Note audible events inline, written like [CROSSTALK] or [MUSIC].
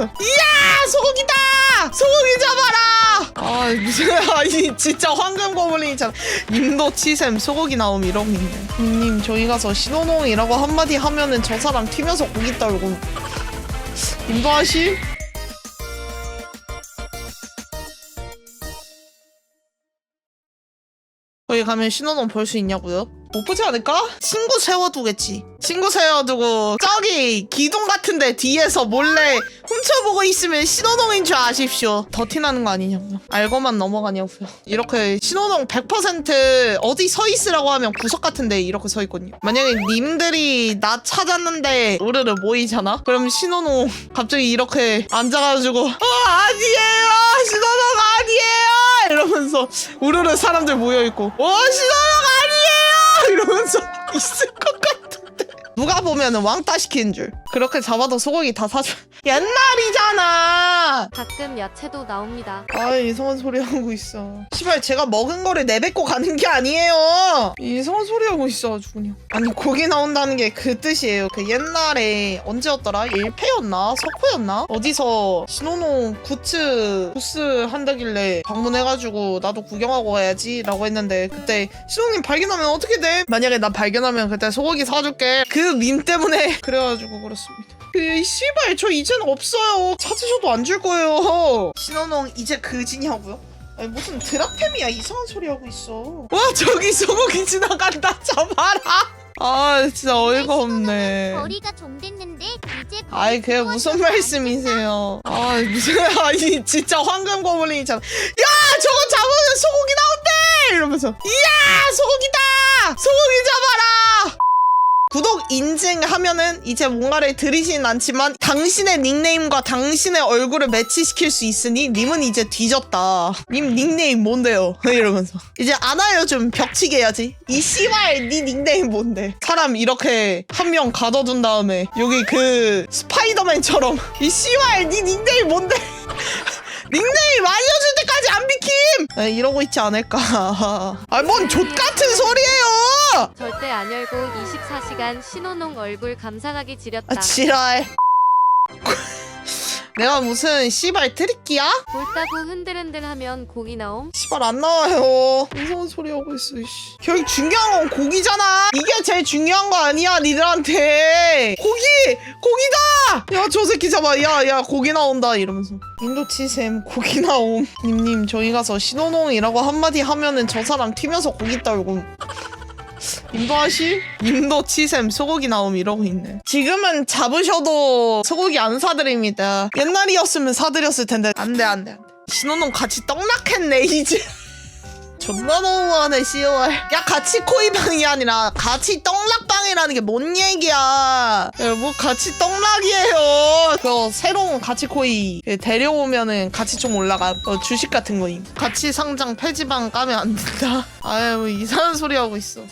이러면서 이야 소고기다! 소고기 잡아라! 아 무슨 [LAUGHS] 아니 진짜 황금 고블린이잖아. 님도 치셈 소고기 나옴 이러고 있네. 님님 저희 가서 신호농이라고 한마디 하면은 저 사람 튀면서 고기 떨고. 님도 하실? 거기 가면 신호등 볼수 있냐고요? 못 보지 않을까? 친구 세워두겠지. 친구 세워두고 저기 기둥 같은데 뒤에서 몰래 훔쳐보고 있으면 신호등인 줄 아십시오. 더 티 나는 거 아니냐고요? 알고만 넘어가냐고요? 이렇게 신호등 100% 어디 서 있으라고 하면 구석 같은데 이렇게 서 있거든요. 만약에 님들이 나 찾았는데 우르르 모이잖아? 그럼 신호등 갑자기 이렇게 앉아가지고 어 아니에요 신호등 아니에요 이러면서 우르르 사람들 모여있고 어 아니에요 이러면서 [LAUGHS] 있을 보면은 왕따 시키는 줄. 그렇게 잡아도 소고기 다 사줘 [LAUGHS] 옛날이잖아! 가끔 야채도 나옵니다. 아 이상한 소리 하고 있어. 시발 제가 먹은 거를 내뱉고 가는 게 아니에요! 이상한 소리 하고 있어 아주 그냥. 아니 고기 나온다는 게 그 뜻이에요. 그 옛날에 언제였더라? 1패였나? 석호였나? 어디서 신호농 굿즈 부스 한다길래 방문해가지고 나도 구경하고 가야지 라고 했는데 그때 신호님 발견하면 어떻게 돼? 만약에 나 발견하면 그때 소고기 사줄게. 그 밈 때문에 [LAUGHS] 그래가지고 그렇습니다. 그 씨발 저 이제는 없어요. 찾으셔도 안 줄 거예요. 신호농 이제 그지냐고요? 아니 무슨 드라템이야? 이상한 소리 하고 있어. 와 저기 소고기 지나간다. [LAUGHS] 잡아라. 아 진짜 어이가 없네. 거리가 좀 됐는데 이제 아이 그게 무슨 말씀이세요? 아 무슨 [LAUGHS] 아니 진짜 황금 고블린이잖아. 야 저거 잡으면 소고기 나온대! 이러면서 이야 소고기다! 소고기 잡아라 구독 인증하면은 이제 뭔가를 들이진 않지만 당신의 닉네임과 당신의 얼굴을 매치시킬 수 있으니 님은 이제 뒤졌다. 님 닉네임 뭔데요? [LAUGHS] 이러면서 이제 안 알려주면 벽치기 해야지. 이 씨발 니 닉네임 뭔데? 사람 이렇게 한 명 가둬둔 다음에 여기 그 스파이더맨처럼 [LAUGHS] 이 씨발 니 닉네임 뭔데? [LAUGHS] 닉네임 알려줄 때까지 안 비킴! 에, 이러고 있지 않을까. 아, 뭔 족같은 소리예요! 절대 안 열고 24시간 신호농 얼굴 감상하기 지렸다. 아, 지랄. [LAUGHS] 내가 무슨 씨발 트리끼야? 볼따구 흔들흔들하면 고기 나옴. 씨발 안 나와요. 이상한 소리 하고 있어. 씨. 결국 중요한 건 고기잖아. 이게 제일 중요한 거 아니야, 니들한테. 고기, 고기다. 야, 저 새끼 잡아. 야, 야, 고기 나온다. 이러면서. 인도치샘 고기 나옴. 님님, 저희 가서 신호농이라고 한마디 하면은 저 사람 튀면서 고기 떨고. 인도하실? 인도 치샘 소고기 나옴 이러고 있네. 지금은 잡으셔도 소고기 안 사드립니다. 옛날이었으면 사드렸을 텐데. 안 돼, 안 돼, 안 돼. 신호농 같이 떡락했네, 이제. [LAUGHS] 존나 너무하네, 10월. 야, 같이 코이방이 아니라 같이 떡락방이라는 게 뭔 얘기야. 야, 뭐 같이 떡락이에요. 그거 새로운 같이 코이 데려오면은 같이 좀 올라가. 어, 주식 같은 거임. 같이 상장 폐지방 까면 안 된다. [LAUGHS] 아유, 뭐 이상한 소리 하고 있어.